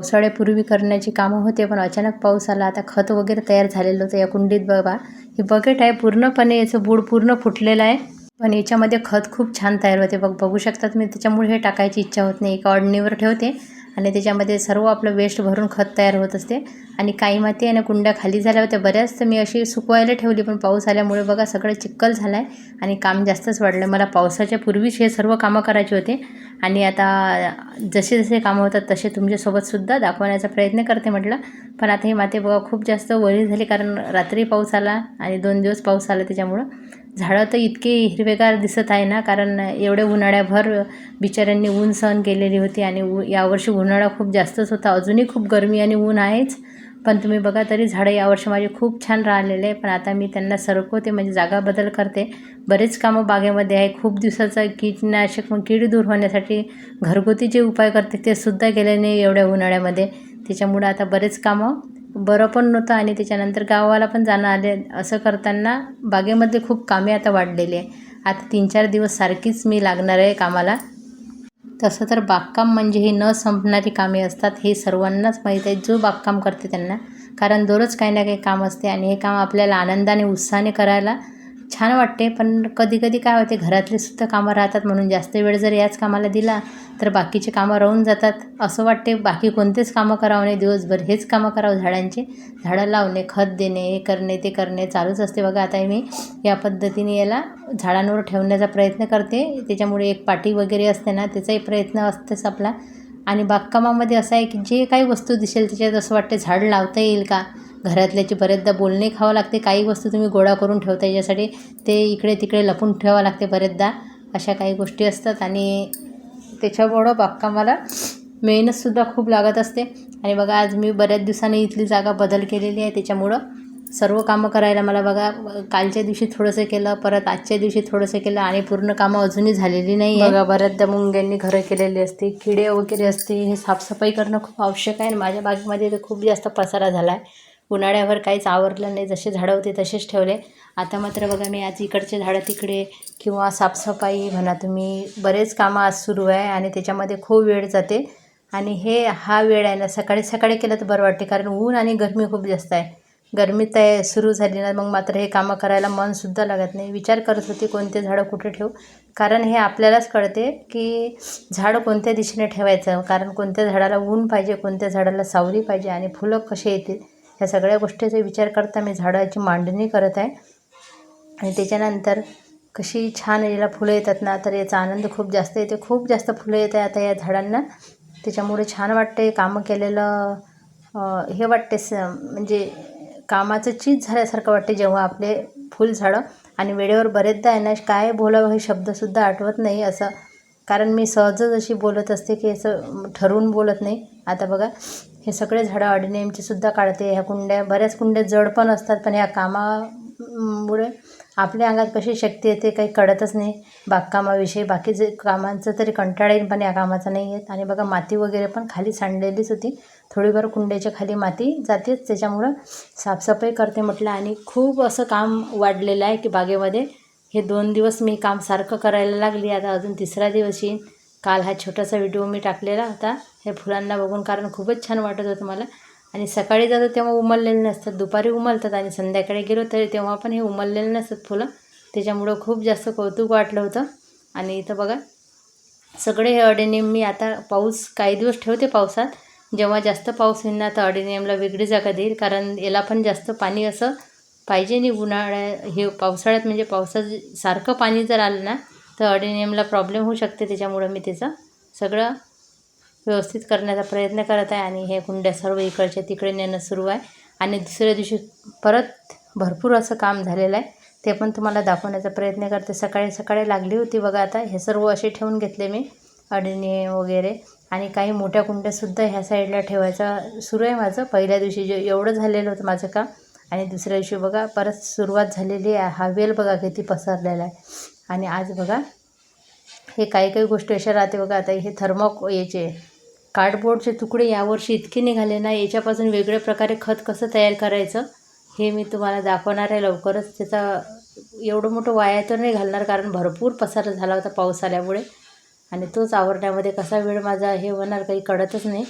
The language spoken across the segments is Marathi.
पावसाळ्यापूर्वी करण्याची कामं होते पण अचानक पाऊस आला. आता खत वगैरे तयार झालेलं होतं या कुंडीत बघा ही बकेट आहे पूर्णपणे याचं बूड पूर्ण फुटलेलं आहे. पण याच्यामध्ये खत खूप छान तयार होते. बघ बघू शकतात मी त्याच्यामुळे हे टाकायची इच्छा होत नाही. एका ऑडणीवर ठेवते. आणि त्याच्यामध्ये सर्व आपलं वेस्ट भरून खत तयार होत असते. आणि काही माती आहे ना कुंड्या खाली झाल्या होत्या. बऱ्याच तर मी अशी सुकवायला ठेवली पण पाऊस आल्यामुळे बघा सगळं चिक्कल झालं आहे आणि काम जास्तच वाढलं. मला पावसाच्या पूर्वीच हे सर्व कामं करायचे होते. आणि आता जसे जसे कामं होतात तसे तुमच्यासोबतसुद्धा दाखवण्याचा प्रयत्न करते म्हटलं. पण आता ही माती बघा खूप जास्त वरी झाली कारण रात्री पाऊस आला आणि दोन दिवस पाऊस आला त्याच्यामुळं. झाडं तर इतकी हिरवेगार दिसत आहे ना कारण एवढ्या उन्हाळ्याभर बिचाऱ्यांनी ऊन सहन केलेली होती आणि ऊ यावर्षी उन्हाळा खूप जास्तच होता. अजूनही खूप गरमी आणि ऊन आहेच पण तुम्ही बघा तरी झाडं यावर्षी माझे खूप छान राहिलेले आहे. पण आता मी त्यांना सरकवते म्हणजे जागा बदल करते. बरेच कामं बागेमध्ये आहे. खूप दिवसाचं कीटनाशक मग कीड दूर होण्यासाठी घरगुती जे उपाय करते ते सुद्धा केले नाही एवढ्या उन्हाळ्यामध्ये. त्याच्यामुळं आता बरेच कामं बरं पण नव्हतं आणि त्याच्यानंतर गावाला पण जाणं आले. असं करताना बागेमध्ये खूप कामे आता वाढलेली आहे. आता तीन चार दिवस सारखीच मी लागणार आहे कामाला. तसं तर बागकाम म्हणजे हे न संपणारी कामे असतात हे सर्वांनाच माहीत आहे. जो बागकाम करते त्यांना. कारण दररोज काही ना काही काम असते आणि हे काम आपल्याला आनंदाने उत्साहाने करायला छान वाटते पण कधी कधी काय होते घरातले सुद्धा कामं राहतात म्हणून जास्त वेळ जर याच कामाला दिला तर बाकीचे कामं राहून जातात. असं वाटते बाकी कोणतेच कामं करावं नाही दिवसभर हेच कामं करावं झाडांचे झाडं लावणे खत देणे हे करणे ते करणे चालूच असते. बघा आता मी या पद्धतीने याला झाडांवर ठेवण्याचा प्रयत्न करते. त्याच्यामुळे एक पाटी वगैरे असते ना त्याचाही प्रयत्न असतेच आपला. आणि बागकामामध्ये असं आहे की जे काही वस्तू दिसेल त्याच्यात असं वाटते झाड लावता येईल का? घरातल्याची बऱ्याचदा बोलणे खावं लागते. काही वस्तू तुम्ही गोळा करून ठेवता याच्यासाठी ते इकडे तिकडे लपून ठेवावं लागते बऱ्याचदा अशा काही गोष्टी असतात आणि त्याच्यामुळं बागकामाला मेहनतसुद्धा खूप लागत असते. आणि बघा आज मी बऱ्याच दिवसांनी इथली जागा बदल केलेली आहे. त्याच्यामुळं सर्व कामं करायला मला बघा कालच्या दिवशी थोडंसं केलं परत आजच्या दिवशी थोडंसं केलं आणि पूर्ण कामं अजूनही झालेली नाही बघा बऱ्याचदा मुंग्यांनी घरं केलेली असते किडे वगैरे असते हे साफसफाई करणं खूप आवश्यक आहे आणि माझ्या बागेमध्ये तर खूप जास्त पसारा झाला आहे उन्हाळ्यावर काहीच आवरलं नाही. जसे झाडं होते तसेच ठेवले. आता मात्र बघा मी आज इकडचे झाडं तिकडे किंवा साफसफाई म्हणा तुम्ही बरेच कामं आज सुरू आहे आणि त्याच्यामध्ये खूप वेळ जाते. आणि हे हा वेळ आहे ना सकाळी सकाळी केलं तर बरं वाटते कारण ऊन आणि गरमी खूप जास्त आहे. गरमी तर सुरू झाली ना मग मात्र हे कामं करायला मनसुद्धा लागत नाही. विचार करत होते कोणते झाडं कुठे ठेवू? कारण हे आपल्यालाच कळते की झाडं कोणत्या दिशेने ठेवायचं? कारण कोणत्या झाडाला ऊन पाहिजे कोणत्या झाडाला सावली पाहिजे आणि फुलं कसे येतील? ह्या सगळ्या गोष्टीचा विचार करता मी झाडाची मांडणी करत आहे. आणि त्याच्यानंतर कशी छान याला फुलं येतात ना तर याचा आनंद खूप जास्त येते. खूप जास्त फुलं येत आहे आता या झाडांना. त्याच्यामुळे छान वाटते कामं केलेलं हे वाटते स म्हणजे कामाचं चीज झाल्यासारखं वाटते जेव्हा आपले फुलझाडं. आणि वेळेवर बरेचदा आहे ना काय बोलावं हे शब्दसुद्धा आठवत नाही असं कारण मी सहजच अशी बोलत असते की असं ठरवून बोलत नाही. आता बघा हे सगळे झाडं अडीनेमचेसुद्धा काढते. ह्या कुंड्या बऱ्याच कुंड्या जड पण असतात पण ह्या कामामुळे आपल्या अंगात कशी शक्ती येते काही कळतच नाही. बागकामाविषयी बाकीचे कामांचं तरी कंटाळा येईल पण या कामाचा नाही येत. आणि बघा माती वगैरे पण खाली सांडलेलीच होती. थोडीफार कुंड्याच्या खाली माती जातेच त्याच्यामुळं साफसफाई करते म्हटलं. आणि खूप असं काम वाढलेलं आहे की बागेमध्ये हे दोन दिवस मी काम सारखं करायला लागली. आता अजून तिसरा दिवस येईन. काल हा छोटासा व्हिडिओ मी टाकलेला होता. हे फुलांना बघून कारण खूपच छान वाटत होतं मला. आणि सकाळी जातो तेव्हा उमललेले नसतात. दुपारी उमलतात आणि संध्याकाळी गेलो तरी तेव्हा पण हे उमललेले नसतात फुलं. त्याच्यामुळं खूप जास्त कौतुक वाटलं होतं. आणि इथं बघा सगळे हे अडेनियम मी आता पाऊस काही दिवस ठेवते पावसात. जेव्हा जास्त पाऊस येईल ना तर अडेनियमला वेगळी जागा देईल. कारण याला पण जास्त पाणी असं पाहिजे नाही उन्हाळ्या हे पावसाळ्यात म्हणजे पावसात सारखं पाणी जर आलं ना तर अडेनियमला प्रॉब्लेम होऊ शकते त्याच्यामुळं मी त्याचं सगळं व्यवस्थित करण्याचा प्रयत्न करत आहे आणि हे कुंड्या सर्व इकडच्या तिकडे नेणं सुरू आहे. आणि दुसऱ्या दिवशी परत भरपूर असं काम झालेलं आहे. ते पण तुम्हाला दाखवण्याचा प्रयत्न करते. सकाळी सकाळी लागली होती बघा आता. हे सर्व असे ठेवून घेतले मी अडणी वगैरे. आणि काही मोठ्या कुंड्यासुद्धा ह्या साईडला ठेवायचा सुरू आहे माझं. पहिल्या दिवशी जे एवढं झालेलं होतं माझं काम आणि दुसऱ्या दिवशी बघा परत सुरुवात झालेली आहे. हा वेल बघा किती पसरलेला आहे. आणि आज बघा हे काही काही गोष्टी अशा राहते बघा आता हे थर्मॉक याचे कार्डबोर्डचे तुकडे यावर्षी इतके निघाले ना याच्यापासून वेगळ्या प्रकारे खत कसं तयार करायचं हे मी तुम्हाला दाखवणार आहे लवकरच. त्याचा एवढं मोठं वाया तर नाही घालणार कारण भरपूर पसार झाला होता पाऊस आल्यामुळे. आणि तोच आवरण्यामध्ये कसा वेळ माझा हे होणार काही कळतच नाही.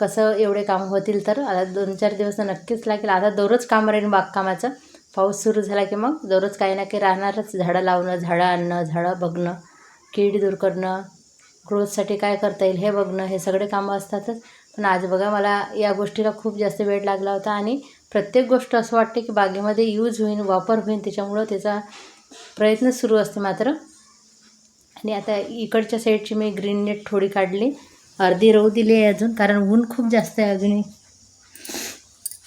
कसं एवढे काम होतील तर? आता दोन चार दिवस तर नक्कीच लागेल. आता दररोज काम राहील बागकामाचं. पाऊस सुरू झाला की मग दररोज काही ना काही राहणारच. झाडं लावणं झाडं आणणं झाडं बघणं कीड दूर करणं ग्रोथसाठी काय करता येईल हे बघणं हे सगळे कामं असतातच. पण आज बघा मला या गोष्टीला खूप जास्त वेळ लागला होता आणि प्रत्येक गोष्ट असं वाटते की बागेमध्ये यूज होईल वापर होईल त्याच्यामुळं त्याचा प्रयत्न सुरू असते मात्र. आणि आता इकडच्या साईडची मी ग्रीन नेट थोडी काढली. अर्धी राहू दिली आहे अजून कारण ऊन खूप जास्त आहे अजूनही.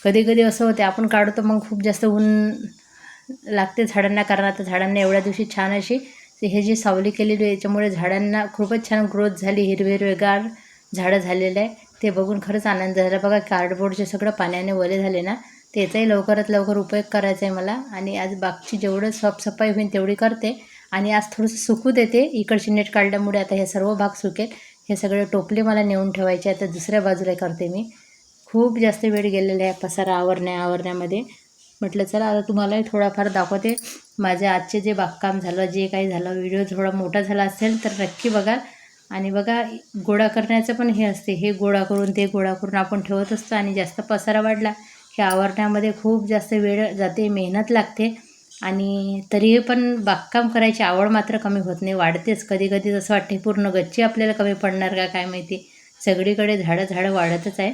कधी कधी असं होते आपण काढतो मग खूप जास्त ऊन लागते झाडांना कारण आता झाडांना एवढ्या दिवशी छान अशी ते हे जी सावली केलेली आहे याच्यामुळे झाडांना खूपच छान ग्रोथ झाली हिरवे हिरवेगार झाडं झालेलं आहे. ते बघून खरंच आनंद झाला. बघा कार्डबोर्डचे सगळं पाण्याने वले झाले ना त्याचाही लवकरात लवकर उपयोग करायचा आहे मला. आणि आज बागची जेवढं साफसफाई होईल तेवढी करते. आणि आज थोडंसं सुकू देते. इकडची नेट काढल्यामुळे आता हे सर्व भाग सुकेल. हे सगळे टोपले मला नेऊन ठेवायचे आता दुसऱ्या बाजूला करते मी. खूप जास्त वेळ गेलेला आहे पसारा आवरण्या आवरण्यामध्ये. म्हटलं चला आता तुम्हालाही थोडाफार दाखवते. माझे आजचे जे बागकाम झालं जे काही झालं व्हिडिओ थोडा मोठा झाला असेल तर नक्की बघा. आणि बघा गोळा करण्याचं पण हे असते. हे गोळा करून ते गोळा करून आपण ठेवत असतो आणि जास्त पसारा वाढला. की आवरण्यामध्ये खूप जास्त वेळ जाते मेहनत लागते. आणि तरीही पण बागकाम करायची आवड मात्र कमी होत नाही वाढतेच. कधी कधी जसं वाटते पूर्ण गच्ची आपल्याला कमी पडणार का काय माहिती? सगळीकडे झाडं झाडं वाढतच आहे.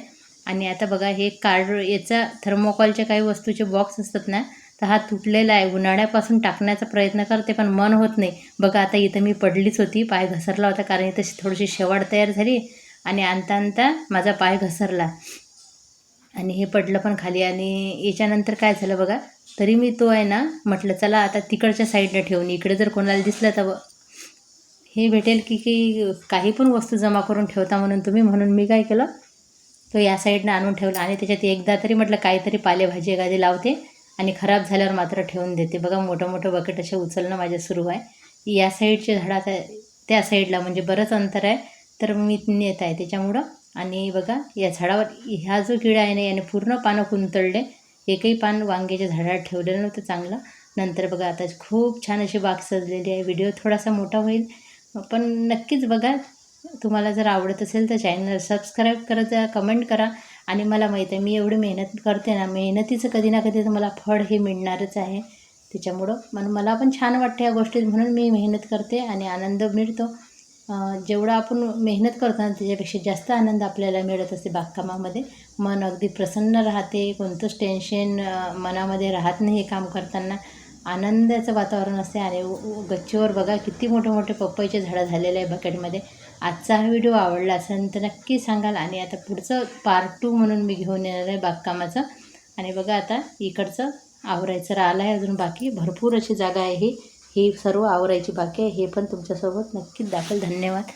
आणि आता बघा हे कार्ड याचा थर्मोकॉलच्या काही वस्तूचे बॉक्स असतात ना तर हा तुटलेला आहे. उन्हाळ्यापासून टाकण्याचा प्रयत्न करते पण मन होत नाही. बघा आता इथं मी पडलीच होती पाय घसरला होता कारण इथं थोडीशी शेवाड तयार झाली. आणि आणता आणता माझा पाय घसरला. आणि हे पडलं पण खाली आणि याच्यानंतर काय झालं बघा? तरी मी तो आहे ना म्हटलं चला आता तिकडच्या साईडला ठेवून इकडे जर कोणाला दिसलं तर हे भेटेल की की काही पण वस्तू जमा करून ठेवता म्हणून तुम्ही म्हणून मी काय केलं? तो या साईडनं आणून ठेवला आणि त्याच्यात एकदा तरी म्हटलं काहीतरी पालेभाजी एखादी लावते आणि खराब झाल्यावर मात्र ठेवून देते. बघा मोठं मोठं बकेट असे उचलणं माझ्या सुरू आहे. या साईडचे झाडाचा त्या साईडला म्हणजे बरंच अंतर आहे. तर मी नेत आहे त्याच्यामुळं. आणि बघा या झाडावर ह्या जो किडा आहे ना याने पूर्ण पानं कुंतळले एकही पान वांग्याच्या झाडावर ठेवलेलं नव्हतं चांगलं. नंतर बघा आता खूप छान अशी बाग सजलेली आहे. व्हिडिओ थोडासा मोठा होईल. पण नक्कीच बघा तुम्हाला जर आवडत असेल तर चॅनल सबस्क्राईब करत जा कमेंट करा. आणि मला माहीत आहे मी एवढी मेहनत करते ना मेहनतीचं कधी ना कधी तर मला फळ हे मिळणारच आहे. त्याच्यामुळं मन मला पण छान वाटते या गोष्टीत म्हणून मी मेहनत करते आणि आनंद मिळतो. जेवढं आपण मेहनत करतो ना त्याच्यापेक्षा जास्त आनंद आपल्याला मिळत असते बागकामामध्ये. मन अगदी प्रसन्न राहते कोणतंच टेन्शन मनामध्ये राहत नाही हे काम करताना. आनंदाचं वातावरण असते आणि गच्चीवर बघा किती मोठे मोठे पपईचे झाडं झालेले आहे बकेटमध्ये आजचा हा व्हिडिओ आवडला असेल तर नक्की सांगाल आणि आता पुढचं पार्ट टू म्हणून मी घेऊन येणार आहे बागकामाचं. आणि बघा आता इकडचं आवरायचं राहिलं आहे अजून बाकी. भरपूर अशी जागा आहे ही. ही सर्व आवरायची बाकी आहे. हे पण तुमच्यासोबत नक्कीच दाखल धन्यवाद.